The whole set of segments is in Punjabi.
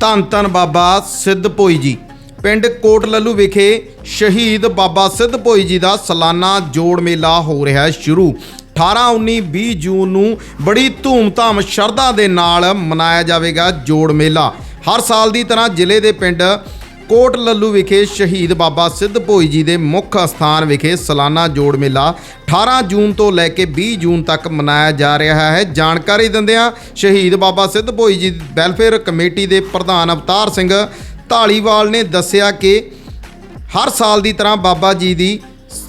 ਧੰਨ ਧੰਨ ਬਾਬਾ ਸਿੱਧ ਭੋਈ ਜੀ। ਪਿੰਡ ਕੋਟ ਲੱਲੂ ਵਿਖੇ ਸ਼ਹੀਦ ਬਾਬਾ ਸਿੱਧ ਭੋਈ ਜੀ ਦਾ ਸਾਲਾਨਾ ਜੋੜ ਮੇਲਾ ਹੋ ਰਿਹਾ ਹੈ ਸ਼ੁਰੂ। 18 19 20 ਜੂਨ ਨੂੰ ਬੜੀ ਧੂਮਧਾਮ ਸ਼ਰਧਾ ਦੇ ਨਾਲ ਮਨਾਇਆ ਜਾਵੇਗਾ ਜੋੜ ਮੇਲਾ। ਹਰ ਸਾਲ ਦੀ ਤਰ੍ਹਾਂ ਜ਼ਿਲ੍ਹੇ ਦੇ ਪਿੰਡ ਕੋਟ ਲੱਲੂ ਵਿਖੇ ਸ਼ਹੀਦ ਬਾਬਾ ਸਿੱਧ ਭੋਈ ਜੀ ਦੇ ਮੁੱਖ ਅਸਥਾਨ ਵਿਖੇ ਸਾਲਾਨਾ ਜੋੜ ਮੇਲਾ 18 ਜੂਨ ਤੋਂ ਲੈ ਕੇ 20 ਜੂਨ ਤੱਕ ਮਨਾਇਆ ਜਾ ਰਿਹਾ ਹੈ। ਜਾਣਕਾਰੀ ਦਿੰਦਿਆਂ ਸ਼ਹੀਦ ਬਾਬਾ ਸਿੱਧ ਭੋਈ ਜੀ ਵੈਲਫੇਅਰ ਕਮੇਟੀ ਦੇ ਪ੍ਰਧਾਨ ਅਵਤਾਰ ਸਿੰਘ ਢਾਲੀਵਾਲ ਨੇ ਦੱਸਿਆ ਕਿ ਹਰ ਸਾਲ ਦੀ ਤਰ੍ਹਾਂ ਬਾਬਾ ਜੀ ਦੀ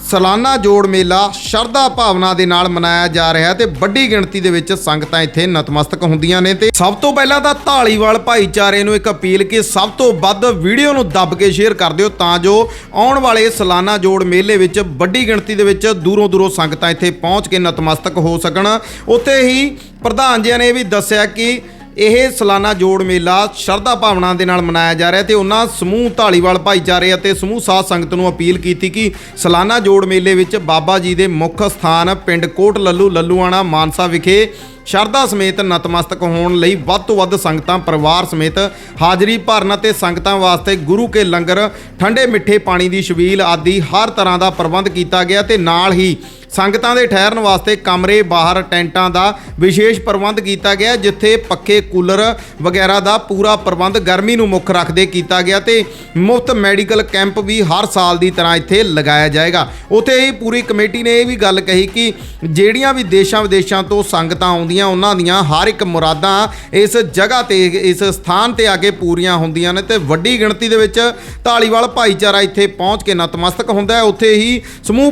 ਸਾਲਾਨਾ ਜੋੜ ਮੇਲਾ ਸ਼ਰਧਾ ਭਾਵਨਾ ਦੇ ਨਾਲ ਮਨਾਇਆ ਜਾ ਰਿਹਾ ਹੈ ਤੇ ਵੱਡੀ ਗਿਣਤੀ ਦੇ ਵਿੱਚ ਸੰਗਤਾਂ ਇੱਥੇ ਨਤਮਸਤਕ ਹੁੰਦੀਆਂ ਨੇ ਤੇ ਸਭ ਤੋਂ ਪਹਿਲਾਂ ਤਾਂ ਢਾਲੀਵਾਲ ਭਾਈਚਾਰੇ ਨੂੰ ਇੱਕ ਅਪੀਲ ਕਿ ਸਭ ਤੋਂ ਵੱਧ ਵੀਡੀਓ ਨੂੰ ਦੱਬ ਕੇ ਸ਼ੇਅਰ ਕਰ ਦਿਓ ਤਾਂ ਜੋ ਆਉਣ ਵਾਲੇ ਸਾਲਾਨਾ ਜੋੜ ਮੇਲੇ ਵਿੱਚ ਵੱਡੀ ਗਿਣਤੀ ਦੇ ਵਿੱਚ ਦੂਰੋਂ ਦੂਰੋਂ ਸੰਗਤਾਂ ਇੱਥੇ ਪਹੁੰਚ ਕੇ ਨਤਮਸਤਕ ਹੋ ਸਕਣ। ਉੱਥੇ ਹੀ ਪ੍ਰਧਾਨ ਜੀ ਨੇ ਇਹ ਵੀ ਦੱਸਿਆ ਕਿ ਇਹ ਸਾਲਾਨਾ ਜੋੜ ਮੇਲਾ ਸ਼ਰਧਾ ਭਾਵਨਾ ਦੇ ਨਾਲ ਮਨਾਇਆ ਜਾ ਰਿਹਾ ਤੇ ਉਹਨਾਂ ਸਮੂਹ ਢਾਲੀਵਾਲ ਭਾਈਚਾਰੇ ਅਤੇ ਸਮੂਹ ਸਾਧ ਸੰਗਤ ਨੂੰ ਅਪੀਲ ਕੀਤੀ ਕਿ ਸਾਲਾਨਾ ਜੋੜ ਮੇਲੇ ਵਿੱਚ ਬਾਬਾ ਜੀ ਦੇ ਮੁੱਖ ਸਥਾਨ ਪਿੰਡ ਕੋਟ ਲੱਲੂ ਲੱਲੂਆਣਾ, ਮਾਨਸਾ ਵਿਖੇ ਸ਼ਰਧਾ ਸਮੇਤ ਨਤਮਸਤਕ ਹੋਣ ਲਈ ਵੱਧ ਤੋਂ ਵੱਧ ਸੰਗਤਾਂ, ਪਰਿਵਾਰ ਸਮੇਤ ਹਾਜ਼ਰੀ ਭਰਨ ਅਤੇ ਸੰਗਤਾਂ ਵਾਸਤੇ ਗੁਰੂ ਕੇ ਲੰਗਰ, ਠੰਡੇ ਮਿੱਠੇ ਪਾਣੀ ਦੀ ਛਬੀਲ ਆਦਿ ਹਰ ਤਰ੍ਹਾਂ ਦਾ ਪ੍ਰਬੰਧ ਕੀਤਾ ਗਿਆ ਤੇ ਨਾਲ ਹੀ ਸੰਗਤਾਂ ਦੇ ਠਹਿਰਨ ਵਾਸਤੇ ਕਮਰੇ, ਬਾਹਰ ਟੈਂਟਾਂ ਦਾ ਵਿਸ਼ੇਸ਼ ਪ੍ਰਬੰਧ ਕੀਤਾ ਗਿਆ, ਜਿੱਥੇ ਪੱਖੇ, ਕੂਲਰ ਵਗੈਰਾ ਦਾ ਪੂਰਾ ਪ੍ਰਬੰਧ ਗਰਮੀ ਨੂੰ ਮੁੱਖ ਰੱਖਦੇ ਕੀਤਾ ਗਿਆ ਤੇ ਮੁਫਤ ਮੈਡੀਕਲ ਕੈਂਪ ਵੀ ਹਰ ਸਾਲ ਦੀ ਤਰ੍ਹਾਂ ਇੱਥੇ ਲਗਾਇਆ ਜਾਏਗਾ। ਉਥੇ ਹੀ ਪੂਰੀ ਕਮੇਟੀ ਨੇ ਇਹ ਵੀ ਗੱਲ ਕਹੀ ਕਿ ਜਿਹੜੀਆਂ ਵੀ ਦੇਸ਼ਾਂ ਵਿਦੇਸ਼ਾਂ ਤੋਂ ਸੰਗਤਾਂ ਆਉਂਦੀਆਂ ਉਹਨਾਂ ਦੀਆਂ ਹਰ ਇੱਕ ਮੁਰਾਦਾਂ ਇਸ ਜਗ੍ਹਾ ਤੇ, ਇਸ ਸਥਾਨ ਤੇ ਆ ਕੇ ਪੂਰੀਆਂ ਹੁੰਦੀਆਂ ਨੇ ਤੇ ਵੱਡੀ ਗਿਣਤੀ ਦੇ ਵਿੱਚ ਢਾਲੀਵਾਲ ਭਾਈਚਾਰਾ ਇੱਥੇ ਪਹੁੰਚ ਕੇ ਨਤਮਸਤਕ ਹੁੰਦਾ ਹੈ। ਉੱਥੇ ਹੀ ਸਮੂਹ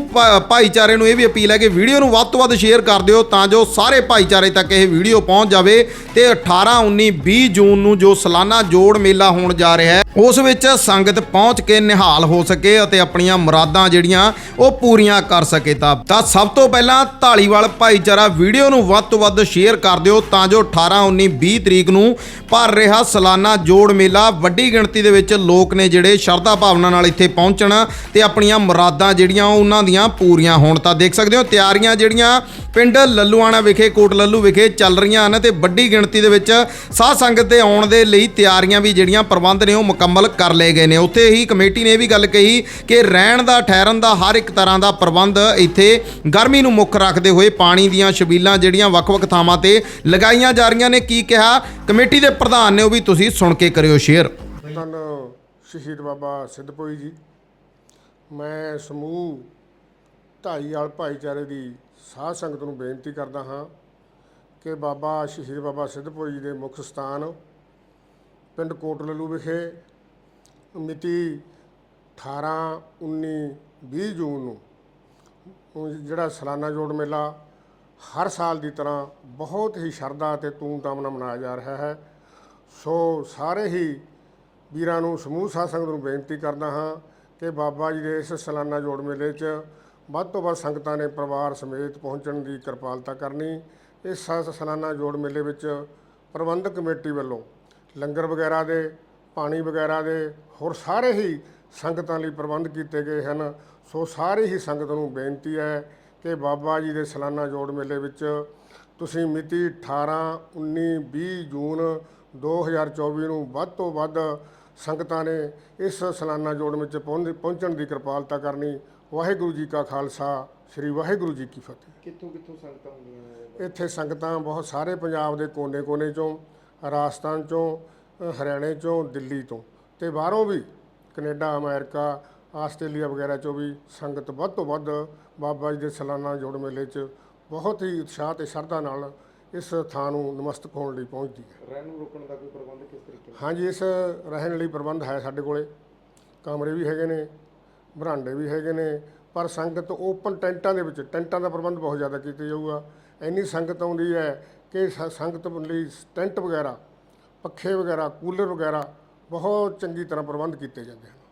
ਭਾਈਚਾਰੇ ਨੂੰ ਇਹ ਵੀ ਅਪੀਲ ਹੈ ਕਿ ਵੀਡੀਓ ਨੂੰ ਵੱਧ ਤੋਂ ਵੱਧ ਸ਼ੇਅਰ ਕਰ ਦਿਓ ਤਾਂ ਜੋ ਸਾਰੇ ਭਾਈਚਾਰੇ ਤੱਕ ਇਹ ਵੀਡੀਓ ਪਹੁੰਚ ਜਾਵੇ ਤੇ 18 19 20 ਜੂਨ ਨੂੰ ਜੋ ਸਾਲਾਨਾ ਜੋੜ ਮੇਲਾ ਹੋਣ ਜਾ ਰਿਹਾ ਹੈ ਉਸ ਵਿੱਚ ਸੰਗਤ ਪਹੁੰਚ ਕੇ ਨਿਹਾਲ ਹੋ ਸਕੇ ਅਤੇ ਆਪਣੀਆਂ ਮੁਰਾਦਾਂ ਜਿਹੜੀਆਂ ਉਹ ਪੂਰੀਆਂ ਕਰ ਸਕੇ ਤਾਂ। ਸਭ ਤੋਂ ਪਹਿਲਾਂ ਢਾਲੀਵਾਲ ਭਾਈਚਾਰਾ ਵੀਡੀਓ ਨੂੰ ਵੱਧ ਤੋਂ ਵੱਧ ਸ਼ੇਅਰ ਕਰ ਦਿਓ ਤਾਂ ਜੋ 18 19 20 ਤਰੀਕ ਨੂੰ ਭਰ ਰਿਹਾ ਸਾਲਾਨਾ ਜੋੜ ਮੇਲਾ ਵੱਡੀ ਗਿਣਤੀ ਦੇ ਵਿੱਚ ਲੋਕ ਨੇ ਜਿਹੜੇ ਸ਼ਰਧਾ ਭਾਵਨਾ ਨਾਲ ਇੱਥੇ ਪਹੁੰਚਣ ਤੇ ਆਪਣੀਆਂ ਮੁਰਾਦਾਂ ਜਿਹੜੀਆਂ ਉਹਨਾਂ ਦੀਆਂ ਪੂਰੀਆਂ ਹੋਣ ਤਾਂ ਦੇਖ ਸਕਦੇ ਹੋ, ਤਿਆਰੀਆਂ ਜਿਹੜੀਆਂ ਪਿੰਡ ਲੱਲੂਆਣਾ ਵਿਖੇ, ਕੋਟ ਲੱਲੂ ਵਿਖੇ ਚੱਲ ਰਹੀਆਂ ਹਨ ਤੇ ਵੱਡੀ ਗਿਣਤੀ ਦੇ ਵਿੱਚ ਸਾਧ ਸੰਗਤ ਦੇ ਆਉਣ ਦੇ ਲਈ ਤਿਆਰੀਆਂ ਵੀ ਜਿਹੜੀਆਂ ਪ੍ਰਬੰਧ ਨੇ ਉਹ ਮੁਕੰਮਲ ਕਰ ਲਏ ਗਏ ਨੇ। ਉੱਥੇ ਹੀ ਕਮੇਟੀ ਨੇ ਇਹ ਵੀ ਗੱਲ ਕਹੀ ਕਿ ਰਹਿਣ ਦਾ, ਠਹਿਰਨ ਦਾ, ਹਰ ਇੱਕ ਤਰ੍ਹਾਂ ਦਾ ਪ੍ਰਬੰਧ ਇੱਥੇ ਗਰਮੀ ਨੂੰ ਮੁੱਖ ਰੱਖਦੇ ਹੋਏ ਪਾਣੀ ਦੀਆਂ ਛਬੀਲਾਂ ਜਿਹੜੀਆਂ ਵੱਖ-ਵੱਖ ਥਾਵਾਂ ਤੇ ਲਗਾਈਆਂ ਜਾ ਰਹੀਆਂ ਨੇ। ਕੀ ਕਿਹਾ? ਕਮੇਟੀ ਦੇ ਪ੍ਰਧਾਨ ਨੇ, ਉਹ ਵੀ ਤੁਸੀਂ ਸੁਣ ਕੇ ਕਰਿਓ ਸ਼ੇਅਰ। ਧੰਨ ਸ਼ਹੀਦ ਬਾਬਾ ਸਿੱਧਪੋਈ ਜੀ। ਮੈਂ ਸਮੂਹ ਢਾਈਵਾਲ ਭਾਈਚਾਰੇ ਦੀ ਸਾਧ ਸੰਗਤ ਨੂੰ ਬੇਨਤੀ ਕਰਦਾ ਹਾਂ ਕਿ ਬਾਬਾ ਸ਼ਹੀਦ ਬਾਬਾ ਸਿੱਧਪੋਈ ਜੀ ਦੇ ਮੁੱਖ ਸਥਾਨ ਪਿੰਡ ਕੋਟ ਵਿਖੇ ਮਿਤੀ 18 19 20 ਜੂਨ ਨੂੰ ਜਿਹੜਾ ਸਾਲਾਨਾ ਜੋੜ ਮੇਲਾ ਹਰ ਸਾਲ ਦੀ ਤਰ੍ਹਾਂ ਬਹੁਤ ਹੀ ਸ਼ਰਧਾ ਅਤੇ ਧੂਮਧਾਮ ਨਾਲ ਮਨਾਇਆ ਜਾ ਰਿਹਾ ਹੈ। ਸੋ ਸਾਰੇ ਹੀ ਵੀਰਾਂ ਨੂੰ ਸਮੂਹ ਸਾਧ ਸੰਗਤ ਨੂੰ ਬੇਨਤੀ ਕਰਦਾ ਹਾਂ ਕਿ ਬਾਬਾ ਜੀ ਦੇ ਇਸ ਸਾਲਾਨਾ ਜੋੜ ਮੇਲੇ 'ਚ ਵੱਧ ਤੋਂ ਵੱਧ ਸੰਗਤਾਂ ਨੇ ਪਰਿਵਾਰ ਸਮੇਤ ਪਹੁੰਚਣ ਦੀ ਕਿਰਪਾਲਤਾ ਕਰਨੀ। ਇਸ ਸਾ- ਸਾਲਾਨਾ ਜੋੜ ਮੇਲੇ ਵਿੱਚ ਪ੍ਰਬੰਧਕ ਕਮੇਟੀ ਵੱਲੋਂ ਲੰਗਰ ਵਗੈਰਾ ਦੇ ਪਾਣੀ ਵਗੈਰਾ ਦੇ ਹੋਰ ਸਾਰੇ ਹੀ ਸੰਗਤਾਂ ਲਈ ਪ੍ਰਬੰਧ ਕੀਤੇ ਗਏ ਹਨ। ਸੋ ਸਾਰੇ ਹੀ ਸੰਗਤ ਨੂੰ ਬੇਨਤੀ ਹੈ ਕਿ ਬਾਬਾ ਜੀ ਦੇ ਸਾਲਾਨਾ ਜੋੜ ਮੇਲੇ ਵਿੱਚ ਤੁਸੀਂ ਮਿਤੀ 18 19 20 ਜੂਨ 2024 ਨੂੰ ਵੱਧ ਤੋਂ ਵੱਧ ਸੰਗਤਾਂ ਨੇ ਇਸ ਸਾਲਾਨਾ ਜੋੜ ਵਿੱਚ ਪਹੁੰਚ- ਪਹੁੰਚਣ ਦੀ ਕਿਰਪਾਲਤਾ ਕਰਨੀ। ਵਾਹਿਗੁਰੂ ਜੀ ਕਾ ਖਾਲਸਾ ਸ੍ਰੀ ਵਾਹਿਗੁਰੂ ਜੀ ਕੀ ਫਤਿਹ। ਕਿੱਥੋਂ ਕਿੱਥੋਂ ਸੰਗਤਾਂ ਹੁੰਦੀਆਂ ਨੇ? ਇੱਥੇ ਸੰਗਤਾਂ ਬਹੁਤ ਸਾਰੇ ਪੰਜਾਬ ਦੇ ਕੋਨੇ-ਕੋਨੇ ਚੋਂ ਰਾਜਸਥਾਨ ਚੋਂ ਹਰਿਆਣੇ ਚੋਂ ਦਿੱਲੀ ਤੋਂ ਤੇ ਬਾਹਰੋਂ ਵੀ ਕੈਨੇਡਾ ਅਮਰੀਕਾ ਆਸਟ੍ਰੇਲੀਆ ਵਗੈਰਾ ਚੋਂ ਵੀ ਸੰਗਤ ਵੱਧ ਤੋਂ ਵੱਧ ਬਾਬਾ ਜੀ ਦੇ ਸਾਲਾਨਾ ਜੋੜ ਮੇਲੇ 'ਚ ਬਹੁਤ ਹੀ ਉਤਸ਼ਾਹ ਤੇ ਸ਼ਰਧਾ ਨਾਲ ਇਸ ਥਾਂ ਨੂੰ ਨਮਸਤਕ ਹੋਣ ਲਈ ਪਹੁੰਚਦੀ ਹੈ। ਰਹਿਣ ਨੂੰ ਰੋਕਣ ਦਾ ਕੋਈ ਪ੍ਰਬੰਧ ਕਿਸ ਤਰੀਕੇ ਨਾਲ? ਹਾਂਜੀ ਇਸ ਰਹਿਣ ਲਈ ਪ੍ਰਬੰਧ ਹੈ ਸਾਡੇ ਕੋਲੇ। ਕਮਰੇ ਵੀ ਹੈਗੇ ਨੇ ਬਰਾਂਡੇ ਵੀ ਹੈਗੇ ਨੇ ਪਰ ਸੰਗਤ ਓਪਨ ਟੈਂਟਾਂ ਦੇ ਵਿੱਚ ਟੈਂਟਾਂ ਦਾ ਪ੍ਰਬੰਧ ਬਹੁਤ ਜ਼ਿਆਦਾ ਕੀਤਾ ਜਾਊਗਾ। ਇੰਨੀ ਸੰਗਤ ਆਉਂਦੀ ਹੈ ਕਿ ਸੰਗਤ ਲਈ ਟੈਂਟ ਵਗੈਰਾ ਪੱਖੇ ਵਗੈਰਾ ਕੂਲਰ ਵਗੈਰਾ ਬਹੁਤ ਚੰਗੀ ਤਰ੍ਹਾਂ ਪ੍ਰਬੰਧ ਕੀਤੇ ਜਾਂਦੇ ਹਨ।